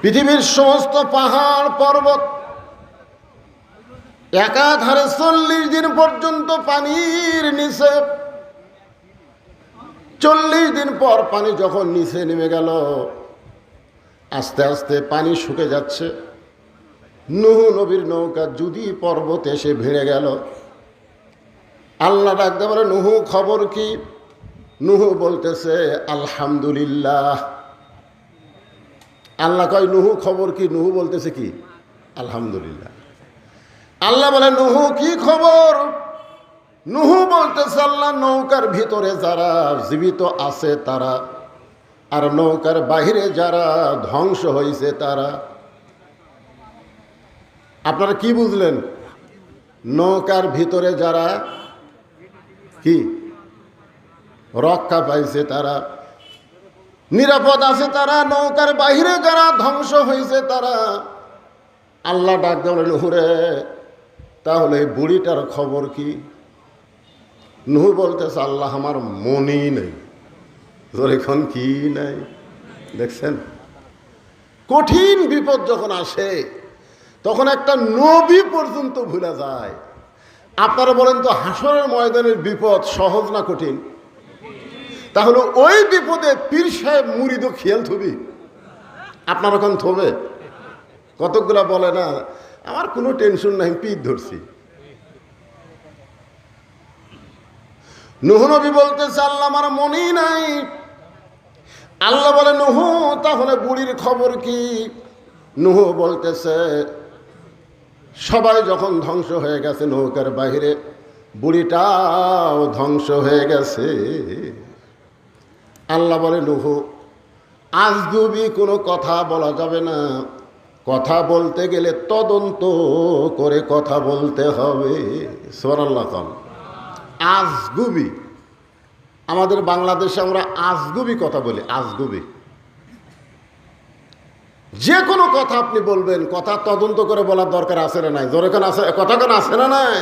পৃথিবীর সমস্ত পাহাড় পর্বত একাধারে চল্লিশ দিন পর্যন্ত পানির নিচে। চল্লিশ দিন পর পানি যখন নিচে নেমে গেল, আস্তে আস্তে পানি শুকে যাচ্ছে। নুহু নবীর নৌকা যদি পর্বত এসে ভিড়ে গেল। আল্লাহ ডাকতে পারে নুহু, খবর কি? নুহু বলতেছে, আলহামদুলিল্লাহ। আল্লাহ কয়, নুহু, খবর কি? নুহু বলতেছে কি? আলহামদুলিল্লাহ। আল্লাহ বলে, নুহু, কি খবর? নুহু বলতেছে, আল্লাহ, নৌকার ভিতরে যারা জীবিত আছে তারা, আর নৌকার বাহিরে যারা ধ্বংস হয়েছে তারা। আপনারা কি বুঝলেন? নৌকার ভিতরে যারা কি? রক্ষা পাইছে তারা। নিরাপদ আছে তারা, নৌকার বাহিরে যারা ধ্বংস হয়েছে তারা। আল্লাহ ডাক দেবেন নুহুরে তাহলে বুড়িটার খবর কি? নুহু বলতেছে, আল্লাহ আমার মনেই নেই। এখন কি নাই? দেখছেন? কঠিন বিপদ যখন আসে, তখন একটা নবী পর্যন্ত ভুলে যায়। আপনারা বলেন তো, হাসরের ময়দানের বিপদ সহজ না কঠিন? তাহলে ওই বিপদে পীর সাহেব মুড়িদ খেয়াল থবি আপনার এখন থবে কতকগুলা বলে না, আমার কোনো টেনশন নাই পীর ধরছি। নুহনবী বলতেছে, আল্লাহ আমার মনেই নাই। আল্লাহ বলে, নুহু, তাহলে বুড়ির খবর কি? নুহু বলতেছে, সবাই যখন ধ্বংস হয়ে গেছে নৌকার বাহিরে, বুড়িটাও ধ্বংস হয়ে গেছে। আল্লাহ বলে নুহু আজগুবি কোনো কথা বলা যাবে না, কথা বলতে গেলে তদন্ত করে কথা বলতে হবে। সোরাল্লাহ কম আজগুবি, আমাদের বাংলাদেশে আমরা আজগুবি কথা বলি, আজগুবি। যে কোনো কথা আপনি বলবেন, কথা তদন্ত করে বলার দরকার আছে না নাই? জোরে আছে, কথা কেন, আছে না নাই?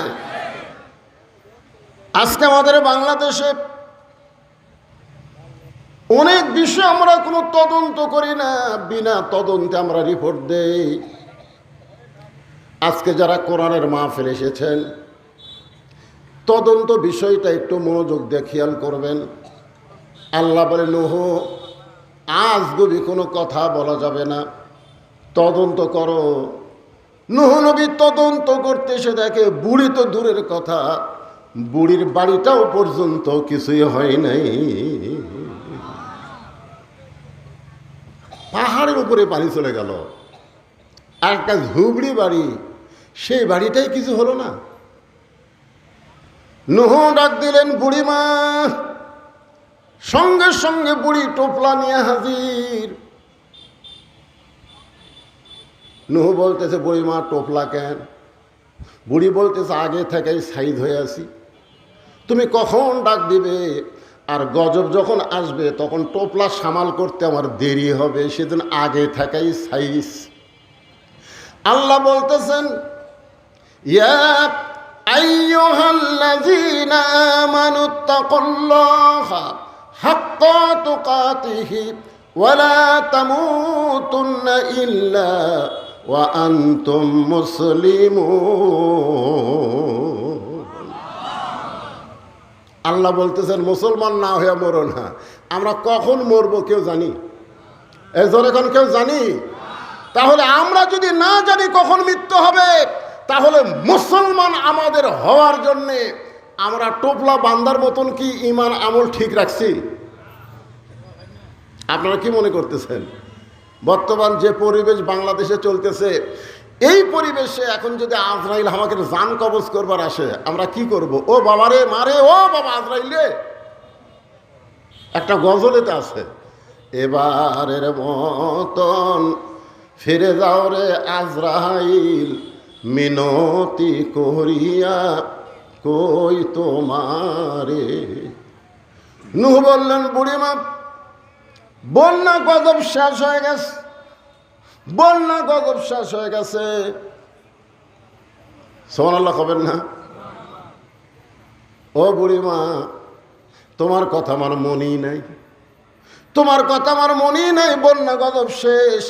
আজকে আমাদের বাংলাদেশে অনেক বিষয় আমরা কোনো তদন্ত করি না, বিনা তদন্তে আমরা রিপোর্ট দেই। আজকে যারা কোরআনের মাহফিল এসেছেন, তদন্ত বিষয়টা একটু মনোযোগ দিয়ে খেয়াল করবেন। আল্লাহ বলে, নুহ, আজ গবি কোনো কথা বলা যাবে না, তদন্ত করো। নুহ নবী তদন্ত করতে এসে দেখে, বুড়ি তো দূরের কথা, বুড়ির বাড়িটাও পর্যন্ত কিছুই হয় নাই। পাহাড়ের উপরে পানি চলে গেল। একটা ঝুবড়ি বাড়ি, সেই বাড়িটাই কিছু হলো না। নুহ ডাক দিলেন, বুড়িমা, সঙ্গে সঙ্গে বুড়ি টোপলা নিয়ে হাজির। নুহ বলতেছে, বুড়িমা, টোপলা কেন? বুড়ি বলতেছে, আগে থেকেই সাইজ হয়ে আছি। তুমি কখন ডাক দিবে? আর গজব যখন আসবে, তখন টোপলা সামাল করতে আমার দেরি হবে। সেদিন আগে থাকাই সাইজ আল্লাহ বলতেছেন, ইয়া আল্লাহ বলতেছেন, মুসলমান না হয়ে মরো না। আমরা কখন মরবো কেউ জানি? এই এখন কেউ জানি? তাহলে আমরা যদি না জানি কখন মৃত্যু হবে, তাহলে মুসলমান আমাদের হওয়ার জন্যে আমরা টোপলা বান্দার মতন কি ইমান আমল ঠিক রাখছি? আপনারা কি মনে করতেছেন? বর্তমান যে পরিবেশ বাংলাদেশে চলতেছে এই পরিবেশে এখন যদি আজরাইল আমাকে জান কবজ করবার আসে, আমরা কি করব? ও বাবারে মারে ও বাবা আজরাইল একটা গজলেতে আছে, এবারের মতন ফিরে যাও রে আজরাইল, মিনতি করিয়া কই তোমারে? নুহ বললেন, বুড়িমা, বন্যা গজব শেষ হয়ে গেছে। বন্যা গজব শেষ হয়ে গেছে। সোমান খবেন না? ও বুড়িমা তোমার কথা আমার মনেই নাই। তোমার কথা আমার মনেই নাই, বন্যা গজব শেষ।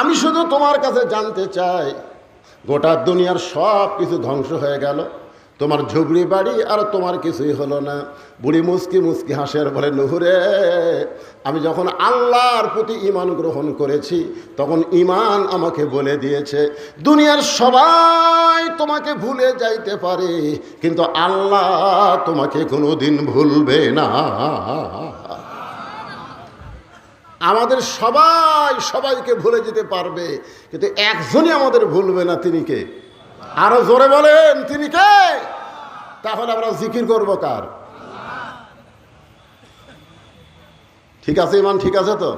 আমি শুধু তোমার কাছে জানতে চাই, গোটা দুনিয়ার সব কিছু ধ্বংস হয়ে গেল। তোমার ঝুবড়ি বাড়ি আর তোমার কিছুই হলো না। বুড়ি মুসকি মুসকি হাসের বলে, নুহুরে, আমি যখন আল্লাহর প্রতি ইমান গ্রহণ করেছি, তখন ইমান আমাকে বলে দিয়েছে, দুনিয়ার সবাই তোমাকে ভুলে যাইতে পারে, কিন্তু আল্লাহ তোমাকে কোনোদিন ভুলবে না। আমাদের সবাই সবাইকে ভুলে যেতে পারবে, কিন্তু একজনই আমাদের ভুলবে না, তিনি কে? আরও জোরে বলেন, তিনি কে? তাহলে আমরা জিকির করব কার? ঠিক আছে ইমান ঠিক আছে তো?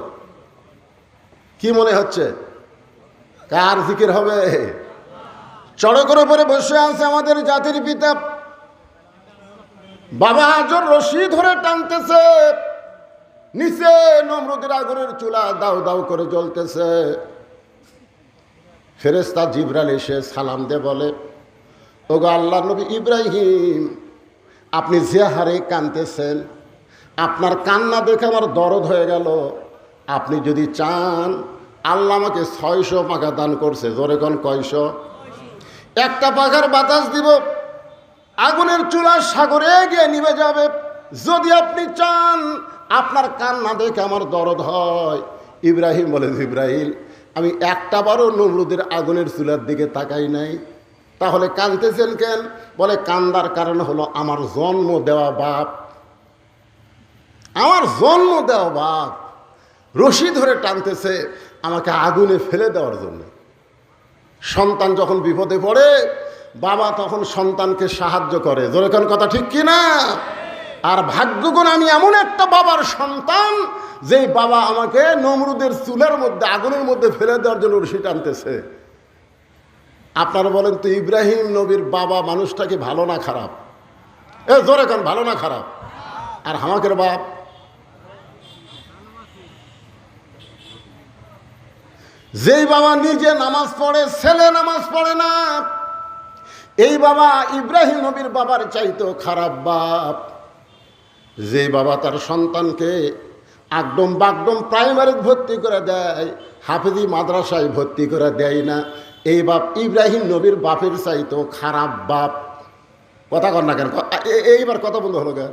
কি মনে হচ্ছে? কার জিকির হবে? চড়কের উপরে বসে আছে আমাদের জাতির পিতা। বাবা আজর রশি ধরে টানতেছে। নিচে নমরুদের আগুনের চুলা দাউ দাউ করে জ্বলতেছে। ফেরেস্তা জিবরাল এসে সালাম দে বলে, ওগো আল্লাহ নবী ইব্রাহিম, আপনি যে হারে কানতেছেন আপনার কান্না দেখে আমার দরদ হয়ে গেল। আপনি যদি চান, আল্লাহ আমাকে ছয়শো পাখা দান করছে। জোরে কোন কয়শো? একটা পাখার বাতাস দিব, আগুনের চুলা সাগরে গিয়ে নিভে যাবে। যদি আপনি চান, আপনার কান্না দেখে আমার দরদ হয়। ইব্রাহিম বলে ইব্রাহিম আমি একটা বারও নমরুদের আগুনের চুলার দিকে তাকাই নাই। তাহলে কাঁদতেছেন কেন? বলে, কান্দার কারণ হলো আমার জন্ম দেওয়া বাপ। আমার জন্ম দেওয়া বাপ রশি ধরে টানতেছে আমাকে আগুনে ফেলে দেওয়ার জন্য। সন্তান যখন বিপদে পড়ে, বাবা তখন সন্তানকে সাহায্য করে। যেরকম কথা ঠিক কি না আর ভাগ্যগুণ, আমি এমন একটা বাবার সন্তান, যেই বাবা আমাকে নমরুদের চুলের মধ্যে, আগুনের মধ্যে ফেলে দেওয়ার জন্য রশি টানতেছে। আপনারা বলেন তো, ইব্রাহিম নবীর বাবা মানুষটাকে ভালো না খারাপ? এ, জোরে কান, ভালো না খারাপ? আর হামাকের বাপ, যেই বাবা নিজে নামাজ পড়ে, ছেলে নামাজ পড়ে না, এই বাবা ইব্রাহিম নবীর বাবার চাইতো খারাপ বাপ। যে বাবা তার সন্তানকে একদম বাকদম প্রাইমারি ভর্তি করে দেয়, হাফিজি মাদ্রাসায় ভর্তি করে দেয় না। এই বাপ ইব্রাহিম নবীর বাপের চাইতো খারাপ বাপ। কথা কর না কেন? এইবার কথা বলতে হলো কেন?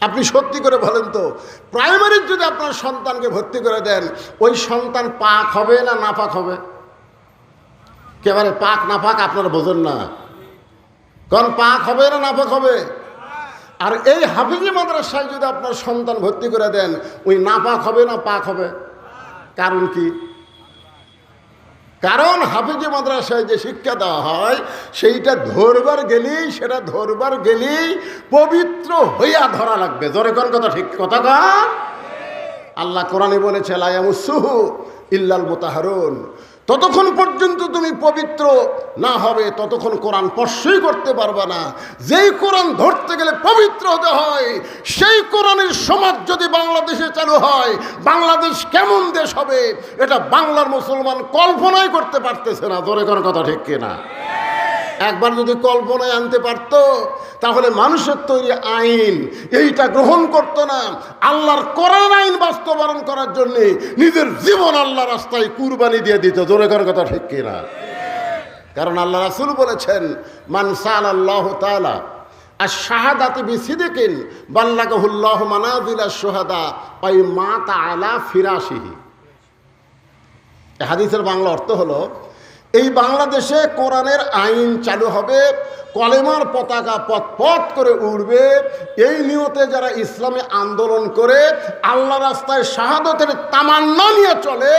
আপনি সত্যি করে বলেন তো প্রাইমারির যদি আপনার সন্তানকে ভর্তি করে দেন, ওই সন্তান পাক হবে না না নাপাক হবে? কেবারে পাক নাপাক আপনারা বোঝেন না। কারণ পাক হবে না নাপাক হবে? আর এই হাফিজি মাদ্রাসায় যদি আপনার সন্তান ভর্তি করে দেন, ওই না পাক হবে না পাক হবে? কারণ কি? কারণ হাফিজি মাদ্রাসায় যে শিক্ষা দেওয়া হয়, সেইটা ধরবার গেলেই, সেটা ধরবার গেলেই পবিত্র হইয়া ধরা লাগবে। জোরে কোন কথা ঠিক? কথা কন। আল্লাহ কোরআনে বলেছে লায়ামুসুহু ইল্লাল মোতাহারুন। ততক্ষণ পর্যন্ত তুমি পবিত্র না হবে, ততক্ষণ কোরআন স্পর্শই করতে পারবে না। যেই কোরআন ধরতে গেলে পবিত্র হতে হয়, সেই কোরআনের সমাজ যদি বাংলাদেশে চালু হয়, বাংলাদেশ কেমন দেশ হবে, এটা বাংলার মুসলমান কল্পনাই করতে পারতেছে না। জোরে কোনো কথা ঠিক কিনা? একবার যদি কল্পনায় আনতে পারত, তাহলে মানুষের তৈরি আইন এইটা গ্রহণ করত না। আল্লাহর কোরআন আইন বাস্তবায়ন করার জন্য নিজের জীবন আল্লাহ রাস্তায় কুরবানি দিয়ে দিত। জোরে করার কথা ঠিক কিনা? কারণ আল্লাহ রাসুল বলেছেন মানসাল আল্লাহ তালা আর শাহাদাতে বিসিদেকিন বাল্লাকাহুল্লাহ মানাজিলা সোহাদা ওই মা তালা ফিরাসিহি এ হাদিসের বাংলা অর্থ হলো এই বাংলাদেশে কোরআনের আইন চালু হবে, কলেমার পতাকা পথ পথ করে উড়বে, এই নিয়তে যারা ইসলামে আন্দোলন করে, আল্লাহ রাস্তায় শাহাদতের তামান্না নিয়ে চলে।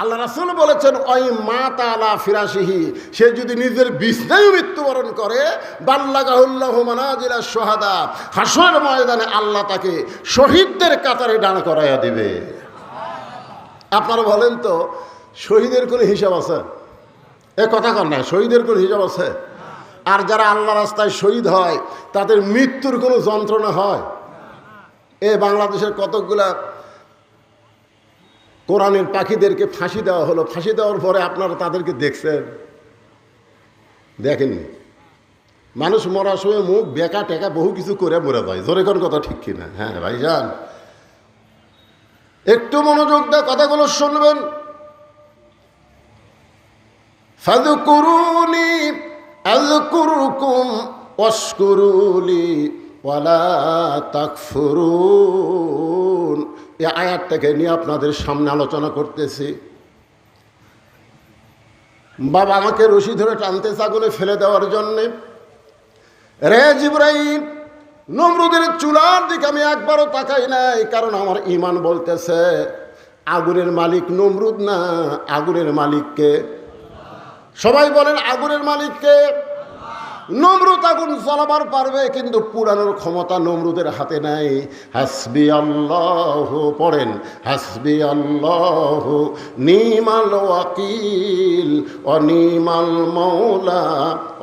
আল্লাহ রাসুল বলেছেন ওই মা তালা ফিরাসিহি সে যদি নিজের বিছনায় মৃত্যুবরণ করে, বাল্লাগাহুল্লাহ মানাজিলা সোহাদা হাসর ময়দানে আল্লাহ তাকে শহীদদের কাতারে ডান করাইয়া দিবে। আপনারা বলেন তো, শহীদের কোনো হিসাব আছে? এ কথা কর না, শহীদের কোনো হিসাব আছে? আর যারা আল্লাহ রাস্তায় শহীদ হয়, তাদের মৃত্যুর কোনো যন্ত্রণা হয়? এ বাংলাদেশের কতকগুলা কোরআনের পাখিদেরকে ফাঁসি দেওয়া হলো, ফাঁসি দেওয়ার পরে আপনারা তাদেরকে দেখছেন? দেখেননি? মানুষ মরার সময় মুখ বেকা টেকা বহু কিছু করে মরে যায়। জোরে কোন কথা ঠিক কিনা? হ্যাঁ ভাইজান। একটু মনোযোগ দিয়ে কথাগুলো শুনবেন। ফাদকুরুনি আযকুরুকুম ওয়াশকুরুলি ওয়ালা তাকফুরুন। এই আয়াতটাকে নিয়ে আপনাদের সামনে আলোচনা করতেছি। বাবা আমাকে রশি ধরে টানতে আগুনে ফেলে দেওয়ার জন্যে। রে জিব্রাইল, নমরুদের চুলার দিকে আমি একবারও তাকাই নাই, কারণ আমার ইমান বলতেছে, আগুনের মালিক নমরুদ না, আগুনের মালিককে সবাই বলেন আগুনের মালিককে। নমরুদ আগুন জ্বালাবার পারবে, কিন্তু পুরানোর ক্ষমতা নমরুদের হাতে নাই। হাসবি আল্লাহ, পড়েন, হাসবি আল্লাহ, নিমাল ওয়াকিল, অনিমাল মৌলা,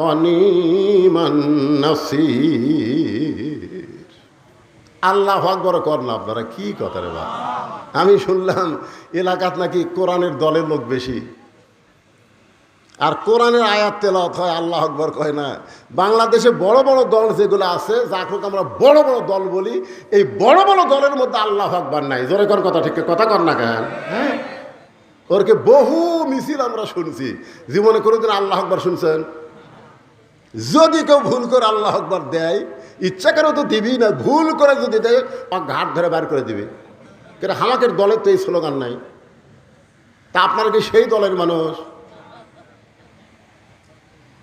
অনিমান নাসির। আল্লাহ আকবর কর না আপনারা, কি কথা রে বা আমি শুনলাম, এলাকাত নাকি কোরআনের দলের লোক বেশি। আর কোরআনের আয়াত তেলাওয়াত হয়, আল্লাহ আকবর কয় না। বাংলাদেশে বড় বড় দল যেগুলো আছে, যাকে আমরা বড় বড় দল বলি, এই বড় বড় দলের মধ্যে আল্লাহ আকবর নাই। জোরে কর কথা ঠিক, কথা কর না কেন? হ্যাঁ? ওরকে বহু মিছিল আমরা শুনছি। জীবনে কোনোদিন আল্লাহ আকবর শুনছেন? যদি কেউ ভুল করে আল্লাহ আকবর দেয়, ইচ্ছা করে তো দিবি না। ভুল করে যদি দেয় ঘাট ধরে বার করে দিবে। কিন্তু আমাদের দলের তো এই স্লোগান নাই। তা আপনারা কি সেই দলের মানুষ?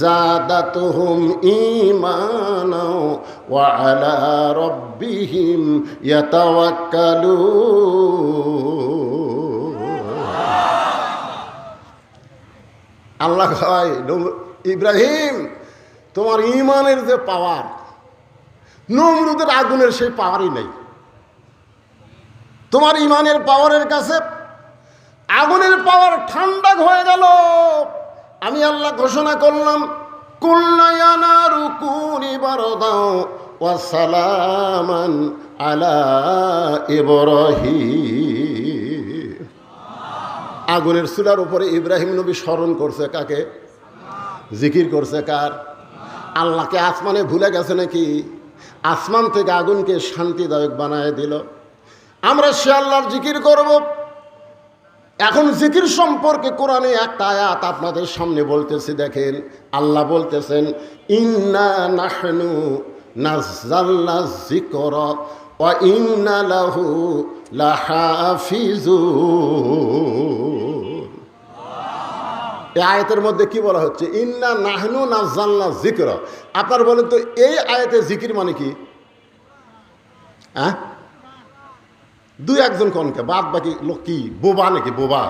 জাদাতহুম ইমানাও ওয়ালা রব্বিহিম ইয়াতাওয়াক্কালু আল্লাহ কয় ইব্রাহিম, তোমার ইমানের যে পাওয়ার, নমরুদের আগুনের সেই পাওয়ারই নেই। তোমার ইমানের পাওয়ারের কাছে আগুনের পাওয়ার ঠান্ডা হয়ে গেল। আমি আল্লাহ ঘোষণা করলাম সালামান আলা ইব্রাহিম। আগুনের চুলার উপরে ইব্রাহিম নবী স্মরণ করছে কাকে? জিকির করছে কার? আল্লাহকে আসমানে ভুলে গেছে নাকি? আসমান থেকে আগুনকে শান্তিদায়ক বানায় দিল। আমরা সে আল্লাহর জিকির করব। এখন জিকির সম্পর্কে কোরআনে একটা আয়াত আপনাদের সামনে বলতেছি, দেখেন। আল্লাহ বলতেছেন, ইন্না নাহনু নাজ্জালনা যিকর ওয়া ইন্না লাহু লাহাফিজুন। এই আয়াতের মধ্যে কি বলা হচ্ছে? ইন্না নাহনু নাজ্জালনা যিকর। আপনার বলেন তো, এই আয়াতে জিকির মানে কি? হ্যাঁ? দুই একজন কনকে বাদ বাকি লোক কি? বোবা নাকি? বোবা।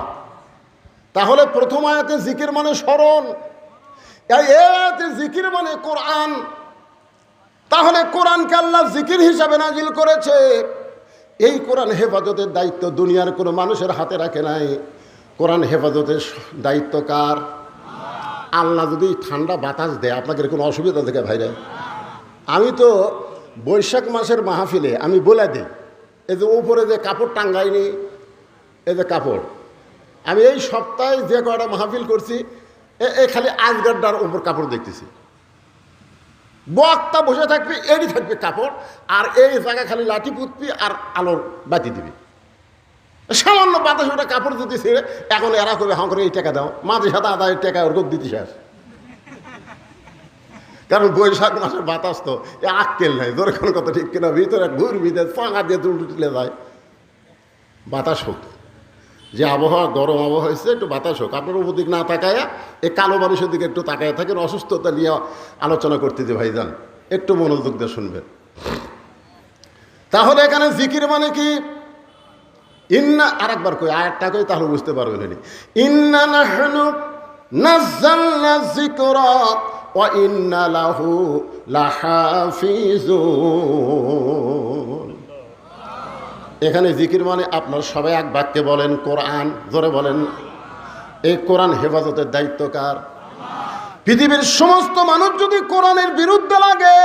তাহলে প্রথম আয়াতে জিকির মানে স্মরণ। আয়াতে জিকির মানে কোরআন। তাহলে কোরআনকে আল্লাহ জিকির হিসাবে নাজিল করেছে। এই কোরআন হেফাজতের দায়িত্ব দুনিয়ার কোনো মানুষের হাতে রাখে নাই। কোরআন হেফাজতের দায়িত্ব কার? আল্লাহ যদি ঠান্ডা বাতাস দেয় আপনাকে কোনো অসুবিধা থেকে ভাইরা। আমি তো বৈশাখ মাসের মাহফিলে আমি বলে দিই এই যে উপরে যে কাপড় টাঙ্গাইনি, এই যে কাপড়। আমি এই সপ্তাহে যে কয়টা মাহফিল করছি, এ- খালি আজগাড্ডার উপর কাপড় দেখতেছি। বক্তা বসে থাকবে এরই থাকবে কাপড়, আর এই জায়গা খালি লাঠি পুতবি আর আলোর বাতি দিবি। সামান্য বাতাস ওটা কাপড় যদি ছেড়ে, এখন এরা করে হাঁ করে এই টাকা দাও, মাঝে সাথে আদায়ের টাকা ওর দিতে শেষ। কারণ বৈশাখ মাসের বাতাস তো, এ আক্কেল নাই ধরে কোনো কথা ঠিক কিনা, ভিতরে ঘুরবি দেয় পাঙা দিয়ে তুলে তুলে যায়। বাতাস হোক। যে আবহাওয়া, গরম আবহাওয়া হয়েছে, একটু বাতাস হোক। আপনার উপর দিক না তাকায়া, এই কালো মানুষের দিকে একটু তাকায় থাকেন, অসুস্থতা নিয়ে আলোচনা করতে যে ভাইজান। একটু মনোযোগ দিয়ে শুনবেন। তাহলে এখানে জিকির মানে কি? ইন্না, আরেকবার কই, আয়াতটা কই, তাহলে বুঝতে পারবেন ইন্না ওয়া ইন্না এখানে জিকির মানে আপনার সবাই এক বাক্যে বলেন, কোরআন, জোরে বলেন। এই কোরআন হেফাজতের দায়িত্ব কার? পৃথিবীর সমস্ত মানুষ যদি কোরআনের বিরুদ্ধে লাগে,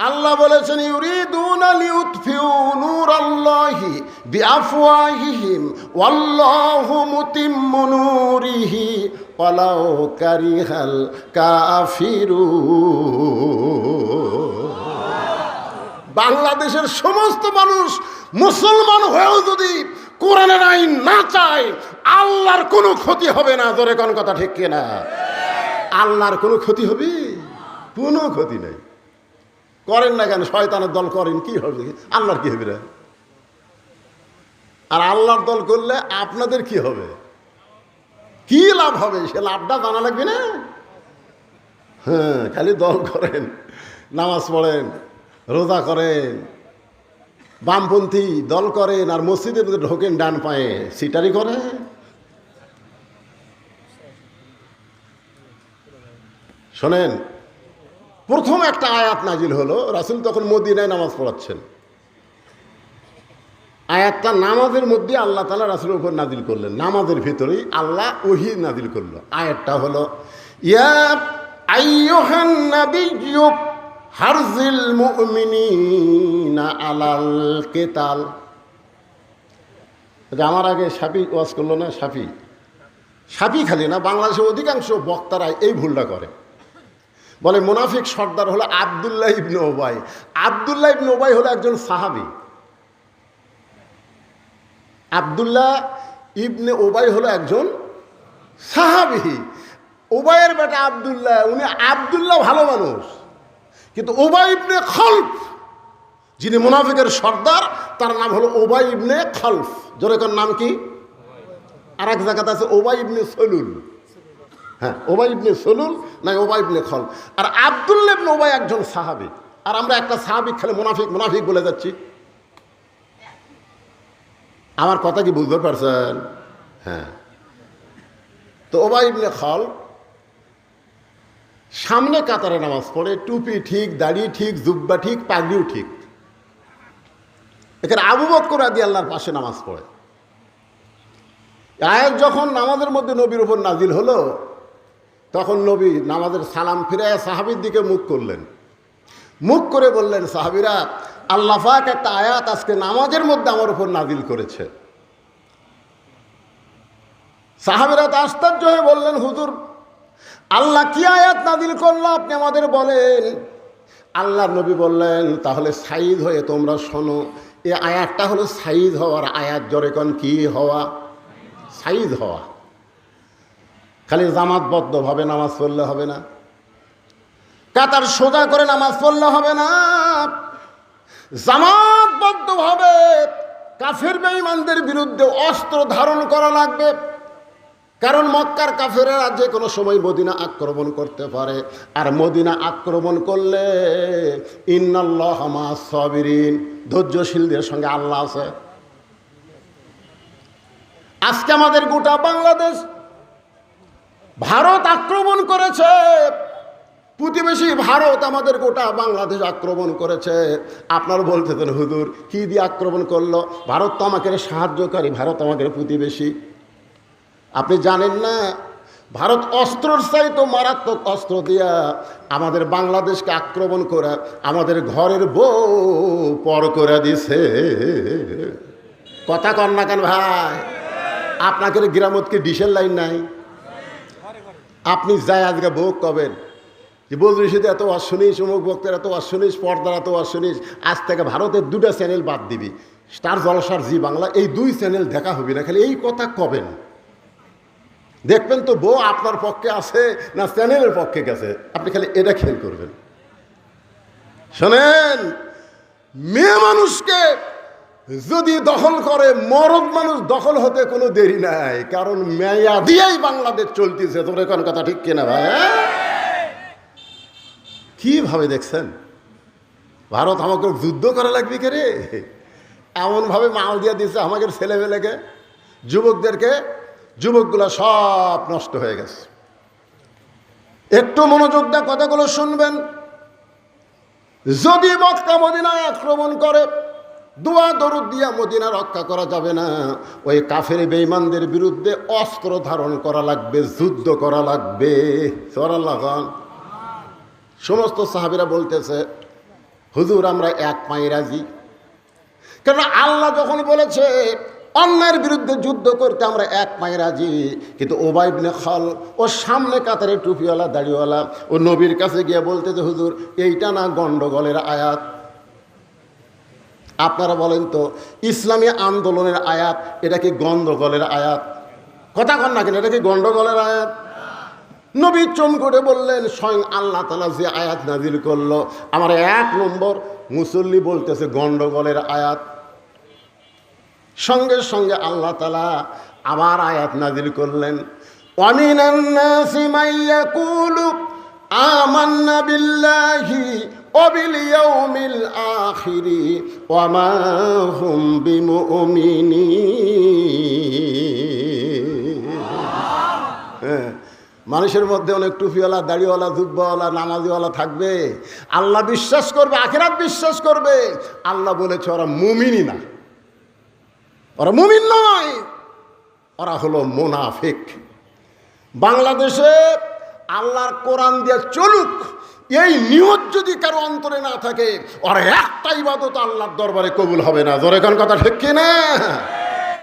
আল্লাহ বলেছেন, ইউরিদুন নূরাল্লাহি বিআফওয়াহিহিম, ওয়াল্লাহু ওয়ালাউ কারিহাল কাফিরুন বাংলাদেশের সমস্ত মানুষ মুসলমান হয়েও যদি কোরআনের আইন না চায়, আল্লাহর কোনো ক্ষতি হবে না। জোরে কোন কথা ঠিক কিনা? আল্লাহর কোনো ক্ষতি হবে? কোনো ক্ষতি নেই। করেন না কেন? শয়তানের দল করেন, কি হবে? আল্লাহর কি হবে আর আল্লাহর দল করলে আপনাদের কি হবে? কি লাভ হবে? সে লাভটা জানা লাগবে না? হ্যাঁ খালি দল করেন, নামাজ পড়েন, রোজা করেন, বামপন্থী দল করেন আর মসজিদের মধ্যে ঢোকেন, ডান পায়ে সিটারি করে। শোনেন, প্রথম একটা আয়াত নাজিল হলো, রাসুল তখন মদিনায় নামাজ পড়াচ্ছেন। আয়াতটা নামাজের মধ্যে আল্লাহ তালা রাসুলের উপর নাজিল করলেন। নামাজের ভিতরেই আল্লাহ ওহি নাজিল করল। আয়াতটা হলো, ইয়া হারজিল আলাল কেতাল। আমার আগে সাফি ওয়াজ করল না, সাফি। সাফি খালি না, বাংলাদেশের অধিকাংশ বক্তারা এই ভুলটা করে। বলে, মুনাফিক সর্দার হলো আবদুল্লাহ ইবনে ওবাই আবদুল্লাহ ইবনে ওবাই হলো একজন সাহাবি। আবদুল্লাহ ইবনে ওবাই হলো একজন সাহাবি। ওবাইয়ের বেটা আবদুল্লাহ, উনি আবদুল্লাহ ভালো মানুষ। কিন্তু ওবাই ইবনে খলফ, যিনি মুনাফিকের সর্দার, তার নাম হলো ওবাই ইবনে খলফ। জোরেকর নাম কি? আর এক জায়গাতে আছে ওবাই ইবনে সলুল। হ্যাঁ ওবাই ইবনে সলুল না ওবাই ইবনে খল আর আবদুল্লাহ ইবনে ওবাই একজন সাহাবি। আর আমরা একটা সাহাবি খালি মুনাফিক মুনাফিক বলে যাচ্ছি। আমার কথা কি বুঝতে পারছেন? হ্যাঁ। তো ওবাই ইবনে খল সামনে কাতারে নামাজ পড়ে, টুপি ঠিক, দাড়ি ঠিক, জুব্বা ঠিক, পাগড়িও ঠিক। এখানে আবু বক্কর আদি আল্লাহর পাশে নামাজ পড়ে। আয়াত যখন নামাজের মধ্যে নবীর উপর নাজিল হলো, তখন নবী নামাজের সালাম ফিরে সাহাবির দিকে মুখ করলেন। মুখ করে বললেন, সাহাবিরা আল্লাহাক একটা আয়াত আজকে নামাজের মধ্যে আমার উপর নাজিল করেছে। সাহাবিরা আশ্চর্য হয়ে বললেন, হুজুর, আল্লাহ কি আয়াত নাজিল করল? আপনি আমাদের বলেন। আল্লাহ নবী বললেন, তাহলে সাইদ হয়ে তোমরা শোনো, এ আয়াতটা হলো সাইদ হওয়ার আয়াত জরেকন কি হওয়া? সাইদ হওয়া। খালি জামাতবদ্ধভাবে নামাজ পড়লে হবে না। কাতার সোজা করে নামাজ পড়লে হবে না। জামাতবদ্ধভাবে কাফের বেঈমানদের বিরুদ্ধে অস্ত্র ধারণ করা লাগবে। কারণ মক্কার কাফেরেরা যে কোনো সময় মদিনা আক্রমণ করতে পারে। আর মদিনা আক্রমণ করলে ইন্নাল্লাহ মা সবিরিন, ধৈর্যশীলদের সঙ্গে আল্লাহ আছে। আজকে আমাদের গোটা বাংলাদেশ ভারত আক্রমণ করেছে। প্রতিবেশী ভারত আমাদের গোটা বাংলাদেশ আক্রমণ করেছে। আপনার বলতেছেন, হুজুর, কি দিয়ে আক্রমণ করল? ভারত তো আমাকে সাহায্যকারী, ভারত আমাকে প্রতিবেশী। আপনি জানেন না, ভারত অস্ত্রর চাইতো মারাত্মক অস্ত্র দিয়া আমাদের বাংলাদেশকে আক্রমণ করে আমাদের ঘরের বউ পর করে দিছে। কথা কন না কেন ভাই? আপনাকে গ্রামতকে ডিসেল লাইন নাই? আপনি যাই আজকে বউ কবেন। যে বলছি শুধু এত ওয়াজ শুনিস, অমুক বক্তের এত ওয়াজ শুনিস, পর্দার এত ওয়াজ আজ থেকে ভারতের দুটা চ্যানেল বাদ দিবি। স্টার জলসার জি বাংলা, এই দুই চ্যানেল দেখা হবি না, খালি এই কথা কবেন। দেখবেন তো বউ আপনার পক্ষে আছে না চ্যানেলের পক্ষে গেছে, আপনি খালি এটা খেয়াল করবেন। শোনেন, মেয়ে মানুষকে যদি দখল করে, মরদ মানুষ দখল হতে কোনো দেরি নাই, কারণ মেয়া দিয়েই বাংলাদেশ চলতেছে। তোর এখন কথা ঠিক কিনা ভাই হ্যাঁ? কীভাবে দেখছেন? ভারত আমাকে যুদ্ধ করা লাগবে কে রে? এমনভাবে মাল দিয়ে দিচ্ছে আমাদের ছেলেমেলেকে যুবকদেরকে, যুবকগুলো সব নষ্ট হয়ে গেছে। একটু মনোযোগ দিয়ে কথাগুলো শুনবেন। যদি মক্কা মদিনায় আক্রমণ করে, দোয়া দরুদ দিয়া মদিনা রক্ষা করা যাবে না। ওই কাফের বেইমানদের বিরুদ্ধে অস্ত্র ধারণ করা লাগবে, যুদ্ধ করা লাগবে। সরাল লাগান সমস্ত সাহাবিরা বলতেছে, হুজুর, আমরা এক পায়ে রাজি। কেন আল্লাহ যখন বলেছে অন্যায়ের বিরুদ্ধে যুদ্ধ করতে আমরা এক পায়ে রাজি। কিন্তু ওবাইবনে খল, ও সামনে কাতারে টুপিওয়ালা, দাড়িওয়ালা, ও নবীর কাছে গিয়ে বলতেছে, হুজুর, এইটা না গন্ডগোলের আয়াত? আপনারা বলেন তো, ইসলামী আন্দোলনের আয়াত, এটা কি গন্ডগোলের আয়াত? কথা কন না কেন, এটা কি গণ্ডগোলের আয়াত? নবী চম করে বললেন, স্বয়ং আল্লাহ তালা যে আয়াত নাজিল করল, আমার এক নম্বর মুসল্লি বলতেছে গন্ডগোলের আয়াত। সঙ্গে সঙ্গে আল্লাহ তালা আবার আয়াত নাজিল করলেন আখিরি হ্যাঁ। মানুষের মধ্যে অনেক টুপিওয়ালা, দাড়িওয়ালা ধুব্বাওয়ালা নামাজিওয়ালা থাকবে। আল্লাহ বিশ্বাস করবে, আখেরাত বিশ্বাস করবে। আল্লাহ বলেছে, ওরা মুমিনই না। ওরা মুমিন নয়, ওরা হলো মোনাফিক। বাংলাদেশে আল্লাহর কোরআন দিয়ে চলুক, এই নিয়ত যদি কারও অন্তরে না থাকে, ওর একটা ইবাদত আল্লাহর দরবারে কবুল হবে না। জোরে কোন কথা ঠিক কি না